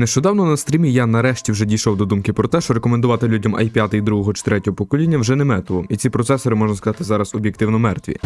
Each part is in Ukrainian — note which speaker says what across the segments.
Speaker 1: Нещодавно на стрімі я нарешті вже дійшов до думки про те, що рекомендувати людям i5 другого чи третього покоління вже не метово, і ці процесори можна сказати зараз об'єктивно мертві.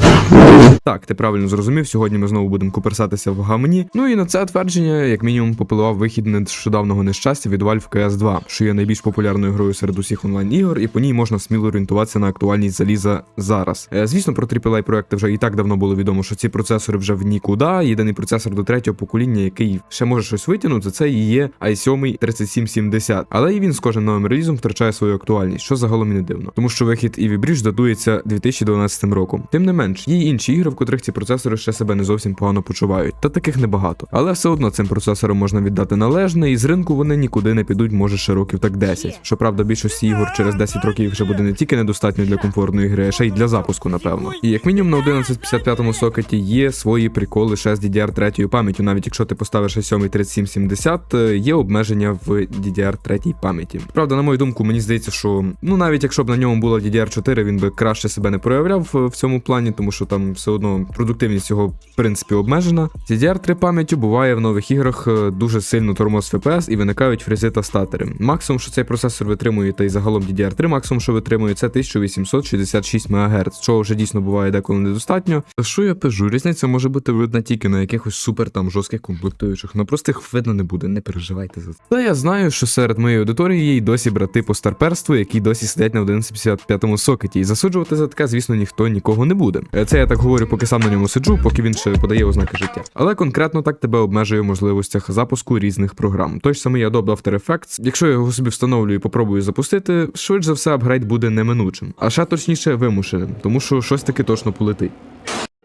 Speaker 1: Так, ти правильно зрозумів. Сьогодні ми знову будемо куперсатися в гамні. Ну і на це твердження, як мінімум, попливав вихід нещодавного нещастя від Valve CS 2, що є найбільш популярною грою серед усіх онлайн ігор, і по ній можна сміло орієнтуватися на актуальність заліза зараз. Е, Звісно, про AAA проекти вже і так давно було відомо, що ці процесори вже в нікуди. Єдиний процесор до третього покоління, який ще може щось витягнути, це і є i7 3770. Але і він з кожним новим релізом втрачає свою актуальність, що загалом і не дивно, тому що вихід Eevee Bridge датується 2012 роком. Тим не менш, є інші ігри, в котрих ці процесори ще себе не зовсім погано почувають, та таких небагато. Але все одно цим процесорам можна віддати належне, і з ринку вони нікуди не підуть, може ще років так 10. Щоправда, більшості ігор через 10 років вже буде не тільки недостатньо для комфортної гри, а ще й для запуску, напевно. І як мінімум на 1155 сокеті є свої приколи ще з DDR3 пам'яттю, навіть якщо ти поставиш i7 3770, е, обмеження в DDR3 пам'яті. Правда, на мою думку, мені здається, що ну навіть якщо б на ньому була DDR4, він би краще себе не проявляв е, в цьому плані, тому що там все одно продуктивність його в принципі обмежена. З DDR3 пам'яттю буває в нових іграх е, дуже сильно тормоз FPS і виникають фрізи та статери. Максимум, що цей процесор витримує, та й загалом DDR3 максимум, що витримує, це 1866 МГц, чого вже дійсно буває деколи недостатньо. Що я пишу, різниця може бути видна тільки на якихось супер там жорстких комплектуючих, на простих видно не буде, не переживайте за це. Та я знаю, що серед моєї аудиторії є й досі брати по старперству, які досі сидять на 1155 сокеті, і засуджувати за таке, звісно, ніхто нікого не буде. Е, Це я так говорю, поки сам на ньому сиджу, поки він ще подає ознаки життя. Але конкретно так тебе обмежує в можливостях запуску різних програм. Той ж самий Adobe After Effects, якщо я його собі встановлюю і попробую запустити, швидше за все апгрейд буде неминучим, а ще точніше вимушеним, тому що щось таки точно полетить.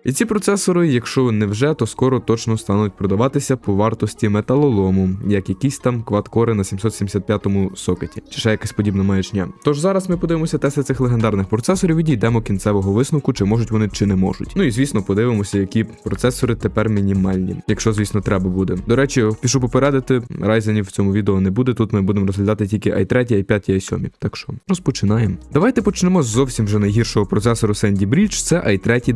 Speaker 1: І ці процесори, якщо не вже, то скоро точно стануть продаватися по вартості металолому, як якісь там квадкори на 775-му сокеті, чи ще якась подібна маячня. Тож зараз ми подивимося тести цих легендарних процесорів і дійдемо кінцевого висновку, чи можуть вони, чи не можуть. Ну і звісно, подивимося, які процесори тепер мінімальні, якщо, звісно, треба буде. До речі, пішу попередити, райзенів в цьому відео не буде. Тут ми будемо розглядати тільки i3, i5 і i7. Так що розпочинаємо. Давайте почнемо з зовсім вже найгіршого процесору Sandy Bridge, це i3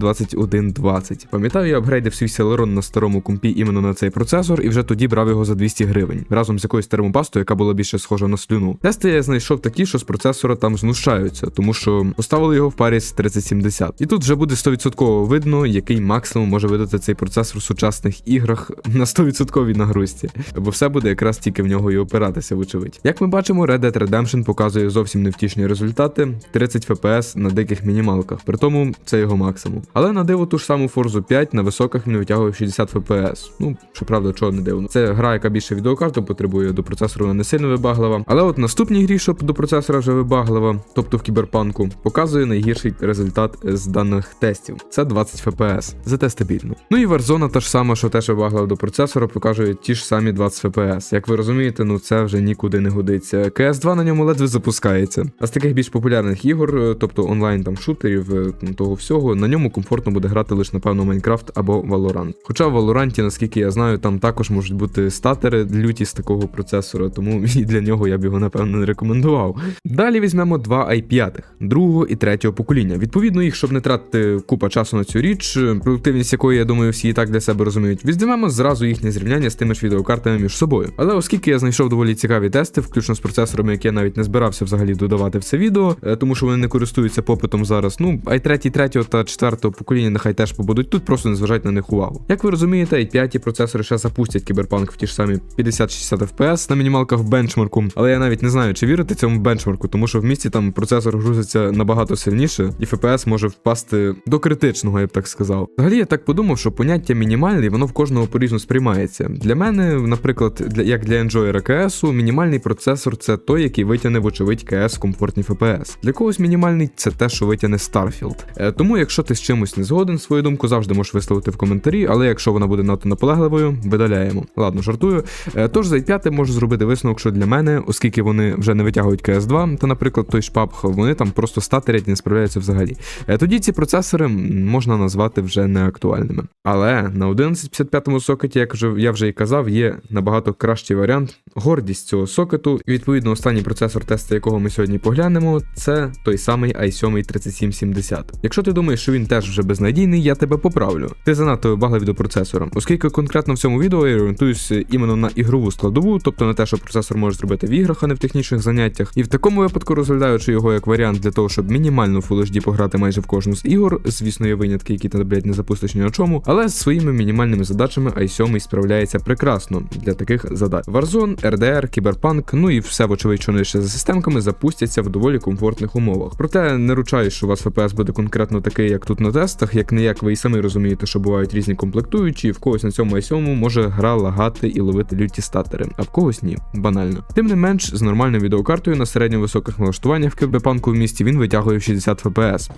Speaker 1: 2120. Пам'ятаю, я апгрейдив свій Celeron на старому компі іменно на цей процесор, і вже тоді брав його за 200 гривень разом з якоюсь термопастою, яка була більше схожа на слюну. Тести я знайшов такі, що з процесора там знущаються, тому що поставили його в парі з 3070. І тут вже буде 100% видно, який максимум може видати цей процесор в сучасних іграх на 100% нагрузці, бо все буде якраз тільки в нього і опиратися, вочевидь. Як ми бачимо, Red Dead Redemption показує зовсім невтішні результати: 30 FPS на диких мінімалках, при тому це його максимум. Але на диво ту ж саму Forza 5 на високих він витягує 60 FPS. Ну, щоправда, чого не дивно. Це гра, яка більше відеокарти потребує до процесору, вона не сильно вибаглива. Але от наступній грі, що до процесора вже вибаглива, тобто в кіберпанку, показує найгірший результат з даних тестів. Це 20 FPS. Зате стабільно. Ну і Warzone та ж сама, що теж вибаглива до процесора, показує ті ж самі 20 FPS. Як ви розумієте, ну це вже нікуди не годиться. CS2 на ньому ледве запускається. А з таких більш популярних ігор, е, тобто онлайн там шутерів, е, того всього, на ньому комфортно буде грати лише, напевно, Майнкрафт або Valorant. Хоча в Valorant, наскільки я знаю, там також можуть бути статери люті з такого процесора, тому і для нього я б його напевно не рекомендував. Далі візьмемо два i5, другого і третього покоління. Відповідно, їх, щоб не тратити купа часу на цю річ, е, продуктивність якої, я думаю, всі і так для себе розуміють, візьмемо зразу їхнє зрівняння з тими ж відеокартами між собою. Але оскільки я знайшов доволі цікаві тести, включно з процесорами, які я навіть не збирався взагалі додавати в це відео, е, тому що вони не користуються попитом зараз. Ну, i3, 3 та 4 покоління нехай теж побудуть тут, просто не зважайте на них увагу. Як ви розумієте, i5 процесори ще запустять кіберпанк в ті ж самі 50-60 FPS на мінімалках бенчмарку, але я навіть не знаю, чи вірити цьому бенчмарку, тому що в місті там процесор грузиться набагато сильніше, і FPS може впасти до критичного, я б так сказав. Взагалі я так подумав, що поняття мінімальний, воно в кожного по-різному сприймається. Для мене, наприклад, для як для енджойера КСу, мінімальний процесор це той, який витягне, вочевидь, КС комфортні FPS. Для когось мінімальний це те, що витягне Starfield. Е, тому, якщо ти з чимось не згоден, свою думку завжди можеш висловити в коментарі, але якщо вона буде надто наполегливою, видаляємо. Ладно, жартую. Е, Тож за i5 можу зробити висновок, що для мене, оскільки вони вже не витягують CS2, то, наприклад, той ж PUBG, вони там просто статерять і не справляються взагалі. Е, Тоді ці процесори можна назвати вже неактуальними. Але на 1155 сокеті, як вже я вже і казав, є набагато кращий варіант. Гордість цього сокету. І відповідно останній процесор тесту, якого ми сьогодні поглянемо, це той самий i7 3770. Якщо ти думаєш, що він теж вже безнадійний, я тебе поправлю. Ти занадто вибагливий до процесора, оскільки конкретно в цьому відео я орієнтуюся іменно на ігрову складову, тобто на те, що процесор може зробити в іграх, а не в технічних заняттях. І в такому випадку розглядаючи його як варіант для того, щоб мінімально в Full HD пограти майже в кожну з ігор. Звісно, є винятки, які ти, блядь, не запустиш ні на чому, але з своїми мінімальними задачами i7 справляється прекрасно для таких задач. Warzone, RDR, Cyberpunk, ну і все, вочевидь, що нижче за системками, запустяться в доволі комфортних умовах. Проте не ручаю, що у вас FPS буде конкретно такий, як тут на тестах, як не як ви і самі розумієте, що бувають різні комплектуючі, в когось на цьому і сьому може гра лагати і ловити люті статери, а в когось ні. Банально. Тим не менш, з нормальною відеокартою на середньо високих налаштуваннях в кіберпанку в місті він витягує 60 FPS.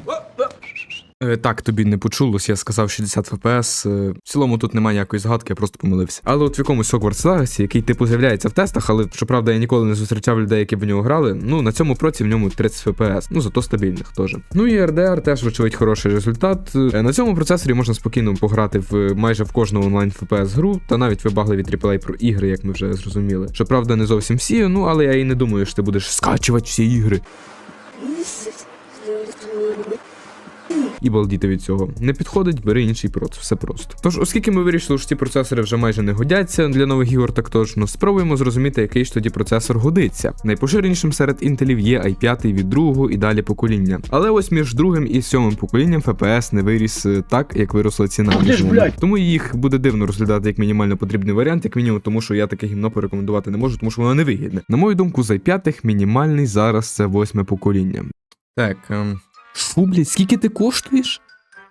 Speaker 1: Е, Так, тобі не почулось, я сказав 60 FPS. Е, В цілому тут немає ніякої згадки, я просто помилився. Але от в якомусь Hogwarts Legacy, який типу з'являється в тестах, але щоправда я ніколи не зустрічав людей, які в нього грали. Ну на цьому проці в ньому 30 FPS, ну зато стабільних теж. Ну і RDR теж, вочевидь, хороший результат. Е, На цьому процесорі можна спокійно пограти в майже в кожну онлайн FPS гру, та навіть вибагливі AAA про ігри, як ми вже зрозуміли. Щоправда, не зовсім всі, ну але я і не думаю, що ти будеш скачувати всі ігри. І балдіти від цього. Не підходить, бери інший проц, все просто. Тож, оскільки ми вирішили, що ці процесори вже майже не годяться для нових ігор, так точно, спробуємо зрозуміти, який ж тоді процесор годиться. Найпоширенішим серед інтелів є i5 від другого і далі покоління. Але ось між другим і сьомим поколінням FPS не виріс е, так, як виросла ціна. Тому їх буде дивно розглядати як мінімально потрібний варіант, як мінімум, тому що я таке гімно порекомендувати не можу, тому що воно не вигідне. На мою думку, з i5 мінімальний зараз це восьме покоління. Так. Фу, блядь, скільки ти коштуєш?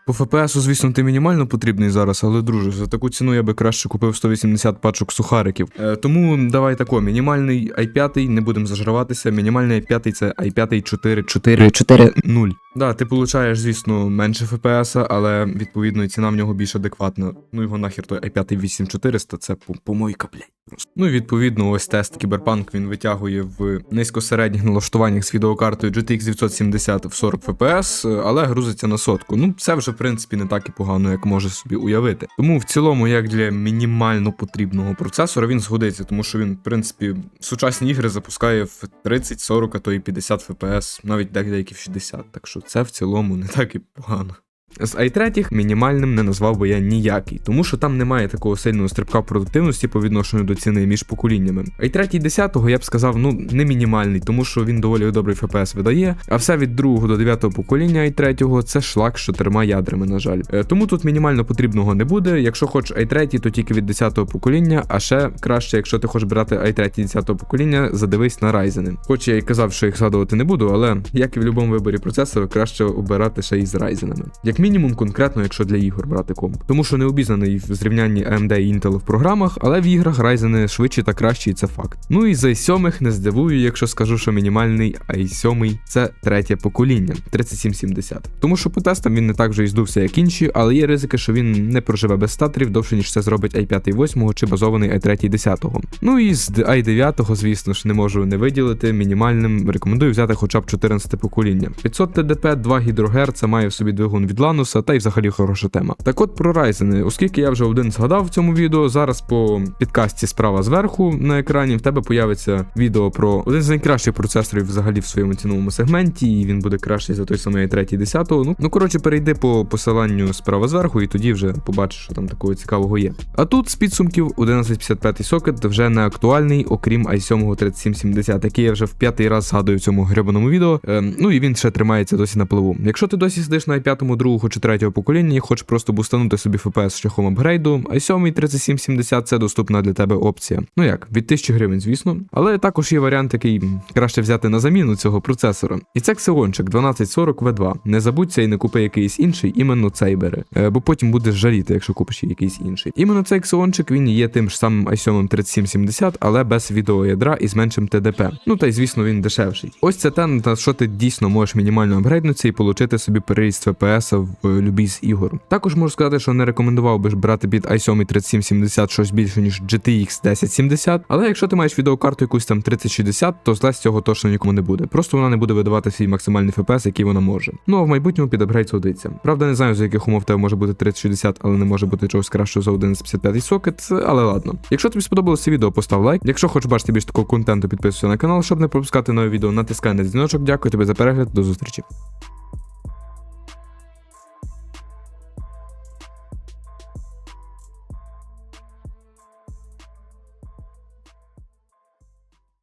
Speaker 1: По ФПСу, звісно, ти мінімально потрібний зараз, але друже, за таку ціну я би краще купив 180 пачок сухариків. Е, тому давай тако, мінімальний i5, не будемо зажраватися. Мінімальний i5 це i5 4 4 4 0. Да, ти получаєш, звісно, менше ФПС, але відповідно і ціна в нього більш адекватна. Ну його нахер той i5 8400, це пом- помойка, блядь. Просто. Ну і відповідно, ось тест Кіберпанк він витягує в низькосередніх налаштуваннях з відеокартою GTX 970 в 40 FPS, але грузиться на сотку. Ну, це вже в принципі не так і погано, як може собі уявити. Тому в цілому, як для мінімально потрібного процесора, він згодиться, тому що він, в принципі, сучасні ігри запускає в 30, 40, а то і 50 FPS, навіть деякі в 60. Так що це в цілому не так і погано. З i3 мінімальним не назвав би я ніякий, тому що там немає такого сильного стрибка продуктивності по відношенню до ціни між поколіннями. i3 10 я б сказав, ну не мінімальний, тому що він доволі добрий FPS видає, а все від 2 до 9 покоління i3 це шлак з чотирма ядрами, на жаль. Е, Тому тут мінімально потрібного не буде. Якщо хочеш i3, то тільки від 10 покоління, а ще краще, якщо ти хочеш брати i3 10 покоління, задивись на Ryzen. Хоч я й казав, що їх згадувати не буду, але як і в будь-якому виборі процесора, краще обирати ще й з Ryzen. Як мінімум, конкретно, якщо для ігор брати комп. Тому що не обізнаний в зрівнянні AMD і Intel в програмах, але в іграх Ryzen швидші та кращі, і це факт. Ну і з i7 не здивую, якщо скажу, що мінімальний i7 це третє покоління 3770. Тому що по тестам він не так вже і здувся, як інші, але є ризики, що він не проживе без статорів довше, ніж це зробить i5 8 чи базований i3 10. Ну і з i9, звісно ж, не можу не виділити. Мінімальним рекомендую взяти хоча б 14 покоління. 500 ТДП, 2 ГГц має в собі двигун від Lanus, та й взагалі хороша тема. Так от про Ryzen, оскільки я вже один згадав в цьому відео, зараз по підкасті справа зверху на екрані в тебе появиться відео про один з найкращих процесорів взагалі в своєму ціновому сегменті, і він буде кращий за той самий i3 10. Ну, ну коротше, перейди по посиланню справа зверху, і тоді вже побачиш, що там такого цікавого є. А тут з підсумків 1155 сокет вже не актуальний, окрім i7 3770, який я вже в п'ятий раз згадую в цьому гребаному відео. Ем, ну і він ще тримається досі на пливу. Якщо ти досі сидиш на i5 другого чи третього покоління і хочеш просто бустанути собі FPS шляхом апгрейду, i7 3770 це доступна для тебе опція. Ну як, від 1000 гривень, звісно. Але також є варіант, який краще взяти на заміну цього процесора. І це Xeonчик 1240 V2. Не забудься і не купи якийсь інший, іменно цей бери. Е, бо потім будеш жаліти, якщо купиш якийсь інший. Іменно цей Xeonчик він є тим ж самим i7 3770, але без відеоядра і з меншим TDP. Ну та й звісно він дешевший. Ось це те, на що ти дійсно можеш мінімально апгрейднутися і отримати собі переїзд FPS в е, любій з ігор. Також можу сказати, що не рекомендував би брати під i7 3770 щось більше, ніж GTX 1070, але якщо ти маєш відеокарту якусь там 3060, то зле з цього точно нікому не буде. Просто вона не буде видавати свій максимальний FPS, який вона може. Ну а в майбутньому під апгрейд згодиться. Правда, не знаю, за яких умов тебе може бути 3060, але не може бути чогось кращого за 1155 сокет, але ладно. Якщо тобі сподобалося відео, постав лайк. Якщо хочеш бачити більше такого контенту, підписуйся на канал, щоб не пропускати нові відео, натискай на дзвіночок. Дякую тобі за перегляд, до зустрічі.